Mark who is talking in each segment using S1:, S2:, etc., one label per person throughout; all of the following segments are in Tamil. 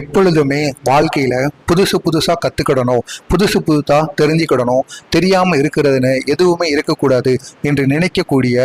S1: எப்பொழுதுமே வாழ்க்கையில புதுசு புதுசா கத்துக்கிடணும். புதுசு புதுசா தெரிஞ்சுக்கிடணும். தெரியாம இருக்கிறதுன்னு எதுவுமே இருக்கக்கூடாது என்று நினைக்கக்கூடிய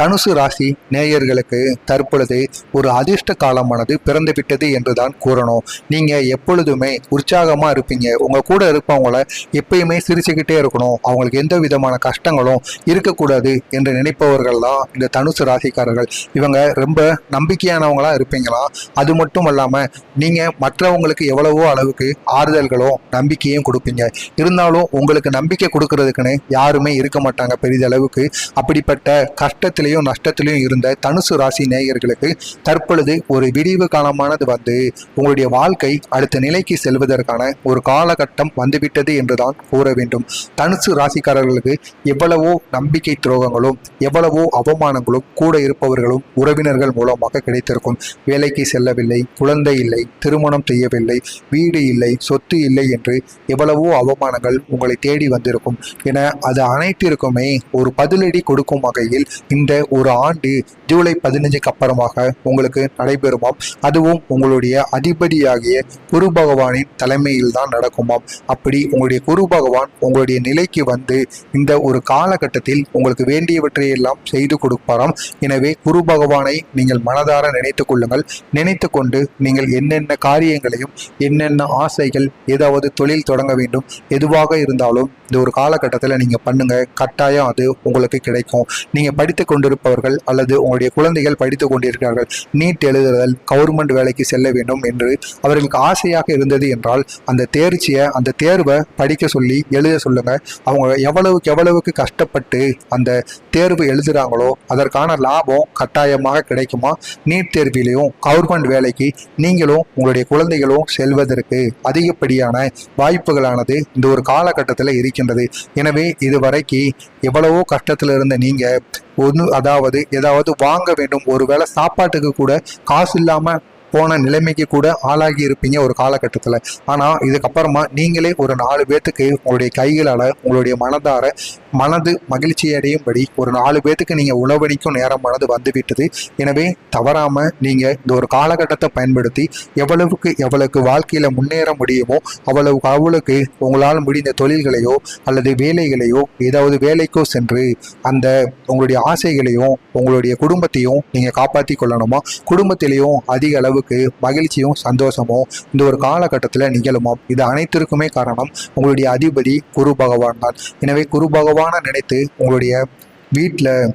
S1: தனுசு ராசி நேயர்களுக்கு தற்பொழுது ஒரு அதிர்ஷ்ட காலமானது பிறந்து விட்டது என்றுதான் கூறணும். நீங்க எப்பொழுதுமே உற்சாகமா இருப்பீங்க. உங்க கூட இருப்பவங்கள எப்பயுமே சிரிச்சுக்கிட்டே இருக்கணும். அவங்களுக்கு எந்த விதமான கஷ்டங்களும் இருக்கக்கூடாது என்று நினைப்பவர்கள் தான் இந்த தனுசு ராசிக்காரர்கள். இவங்க ரொம்ப நம்பிக்கையானவங்களா இருப்பீங்களா? அது மட்டும் இல்லாம நீங்க மற்றவங்களுக்கு எவ்வளவோ அளவுக்கு ஆறுதல்களும் நம்பிக்கையும் கொடுப்பீங்க. இருந்தாலும் உங்களுக்கு நம்பிக்கை கொடுக்கறதுக்குன்னு யாருமே இருக்க மாட்டாங்க பெரிதளவுக்கு அப்படிப்பட்ட கஷ்டத்திலையும் நஷ்டத்திலையும் இருந்த தனுசு ராசி நேயர்களுக்கு தற்பொழுது ஒரு விரிவு காலமானது வந்து உங்களுடைய வாழ்க்கை அடுத்த நிலைக்கு செல்வதற்கான ஒரு காலகட்டம் வந்துவிட்டது என்றுதான் கூற வேண்டும். தனுசு ராசிக்காரர்களுக்கு எவ்வளவோ நம்பிக்கை துரோகங்களும் எவ்வளவோ அவமானங்களும் கூட இருப்பவர்களும் உறவினர்கள் மூலமாக கிடைத்திருக்கும். வேலைக்கு செல்லவில்லை குழந்தை இல்லை திருமணம் செய்யவில்லை வீடு இல்லை சொத்து இல்லை என்று எவ்வளவோ அவமானங்கள் உங்களை தேடி வந்திருக்கும். என அது அனைத்திற்குமே ஒரு பதிலடி கொடுக்கும் வகையில் இந்த ஒரு ஆண்டு ஜூலை பதினஞ்சுக்கு அப்புறமாக உங்களுக்கு நடைபெறுமாம். அதுவும் உங்களுடைய அதிபதியாகிய குரு பகவானின் தலைமையில் தான் நடக்குமாம். அப்படி உங்களுடைய குரு பகவான் உங்களுடைய நிலைக்கு வந்து இந்த ஒரு காலகட்டத்தில் உங்களுக்கு வேண்டியவற்றை எல்லாம் செய்து கொடுப்பாராம். எனவே குரு பகவானை நீங்கள் மனதார நினைத்துக் கொள்ளுங்கள். நினைத்து கொண்டு நீங்கள் என்னென்ன காரியங்களையும் என்னென்ன ஆசைகள் ஏதாவது தொழில் தொடங்க வேண்டும் எதுவாக இருந்தாலும் இந்த ஒரு காலகட்டத்தில் நீங்கள் பண்ணுங்க. கட்டாயம் அது உங்களுக்கு கிடைக்கும். நீங்கள் படித்து கொண்டிருப்பவர்கள் அல்லது உங்களுடைய குழந்தைகள் படித்து கொண்டிருக்கிறார்கள் நீட் எழுதுதல் கவர்மெண்ட் வேலைக்கு செல்ல வேண்டும் என்று அவர்களுக்கு ஆசையாக இருந்தது என்றால் அந்த தேர்ச்சியை அந்த தேர்வை படிக்க சொல்லி எழுத சொல்லுங்க. அவங்க எவ்வளவுக்கு எவ்வளவுக்கு கஷ்டப்பட்டு அந்த தேர்வு எழுதுகிறாங்களோ அதற்கான லாபம் கட்டாயமாக கிடைக்குமா? நீட் தேர்விலையும் கவர்மெண்ட் வேலைக்கு நீங்களும் உங்களுடைய குழந்தைகளும் செல்வதற்கு அதிகப்படியான வாய்ப்புகளானது இந்த ஒரு காலகட்டத்தில் இருக்கின்றது. எனவே இதுவரைக்கு எவ்வளவோ கஷ்டத்தில் இருந்த நீங்கள் ஒன்று அதாவது ஏதாவது வாங்க வேண்டும் ஒருவேளை சாப்பாட்டுக்கு கூட காசு இல்லாமல் போன நிலைமைக்கு கூட ஆளாகி இருப்பீங்க ஒரு காலகட்டத்தில். ஆனால் இதுக்கப்புறமா நீங்களே ஒரு நாலு பேர்த்துக்கு உங்களுடைய கைகளால் உங்களுடைய மனதார மனது மகிழ்ச்சி அடையும்படி ஒரு நாலு பேர்த்துக்கு நீங்கள் உணவளிக்கும் நேரமானது வந்துவிட்டது. எனவே தவறாமல் நீங்கள் இந்த ஒரு காலகட்டத்தை பயன்படுத்தி எவ்வளவுக்கு எவ்வளவுக்கு வாழ்க்கையில் முன்னேற முடியுமோ அவ்வளவுக்கு அவ்வளவுக்கு உங்களால் முடிந்த தொழில்களையோ அல்லது வேலைகளையோ ஏதாவது வேலைக்கோ சென்று அந்த உங்களுடைய ஆசைகளையும் உங்களுடைய குடும்பத்தையும் நீங்கள் காப்பாற்றி கொள்ளணுமா? குடும்பத்திலையும் அதிக அளவுக்கு மகிழ்ச்சியும் சந்தோஷமும் இந்த ஒரு காலகட்டத்தில் நிகழுமாம் இது அனைத்திற்குமே காரணம் உங்களுடைய அதிபதி குரு பகவான் தான். எனவே குரு பகவான் நினைத்து உங்களுடைய வீட்டில்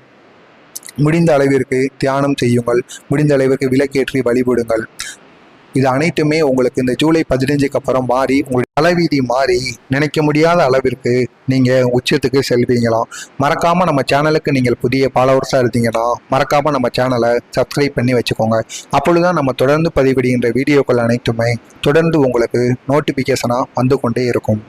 S1: முடிந்த அளவிற்கு தியானம் செய்யுங்கள். முடிந்த அளவிற்கு விளக்கேற்றி வழிபடுங்கள். இது அனைத்துமே உங்களுக்கு இந்த ஜூலை பதினஞ்சுக்கு அப்புறம் மாறி உங்களுடைய தலைவீதி மாறி நினைக்க முடியாத அளவிற்கு நீங்கள் உச்சத்துக்கு செல்வீங்களாம் மறக்காமல் நம்ம சேனலுக்கு நீங்கள் புதிய ஃபாலோவர்ஸாக இருந்தீங்கன்னா மறக்காமல் நம்ம சேனலை சப்ஸ்கிரைப் பண்ணி வச்சுக்கோங்க. அப்பொழுதுதான் நம்ம தொடர்ந்து பதிவிடுகின்ற வீடியோக்கள் அனைத்துமே தொடர்ந்து உங்களுக்கு நோட்டிஃபிகேஷனாக வந்து கொண்டே இருக்கும்.